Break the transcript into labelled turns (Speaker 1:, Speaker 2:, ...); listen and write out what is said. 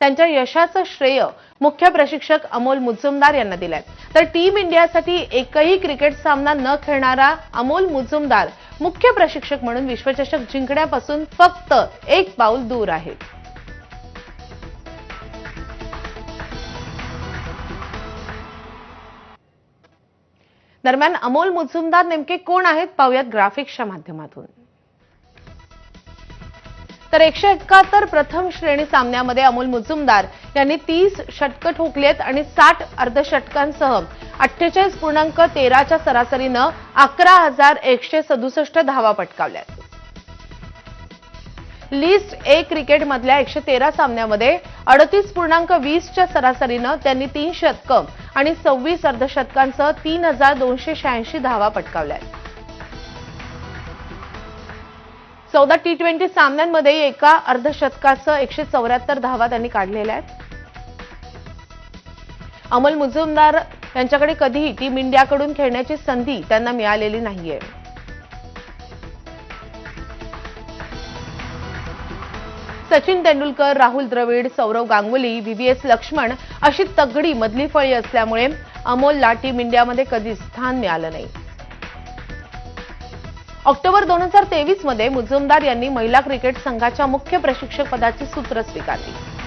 Speaker 1: त्यांच्या यशाचं श्रेय मुख्य प्रशिक्षक अमोल मुजुमदार यांना दिलंय. तर टीम इंडियासाठी एकही क्रिकेट सामना न खेळणारा अमोल मुजुमदार मुख्य प्रशिक्षक म्हणून विश्वचषक जिंकण्यापासून फक्त एक पाऊल दूर आहे. दरम्यान अमोल मुजुमदार नेमके कोण आहेत? पाहूयात ग्राफिक्सच्या माध्यमातून. तर एकशे एकाहत्तर प्रथम श्रेणी सामन्यामध्ये अमोल मुजुमदार यांनी तीस षटकं ठोकलेत आणि साठ अर्धषटकांसह अठ्ठेचाळीस पूर्णांक तेराच्या सरासरीनं अकरा हजार एकशे सदुसष्ट धावा पटकावल्यात लिस्ट ए क्रिकेटमधल्या एकशे तेरा सामन्यामध्ये अडतीस पूर्णांक वीसच्या सरासरीनं त्यांनी तीन शतकं आणि सव्वीस अर्धशतकांसह तीन हजार दोनशे शहाऐंशी धावा पटकावल्यात चौदा टी ट्वेंटी सामन्यांमध्ये एका अर्धशतकाचं एकशे चौऱ्याहत्तर धावा त्यांनी काढलेल्या आहेत. अमोल मुजुमदार यांच्याकडे कधीही टीम इंडियाकडून खेळण्याची संधी त्यांना मिळालेली नाहीये. सचिन तेंडुलकर राहुल द्रविड सौरव गांगुली व्हीव्हीएस लक्ष्मण अशी तगडी मधली फळी असल्यामुळे अमोलला टीम इंडियामध्ये कधीच स्थान मिळालं नाही. ऑक्टोबर दोन हजार तेवीसमध्ये मुजुमदार यांनी महिला क्रिकेट संघाच्या मुख्य प्रशिक्षक पदाची सूत्र स्वीकारली.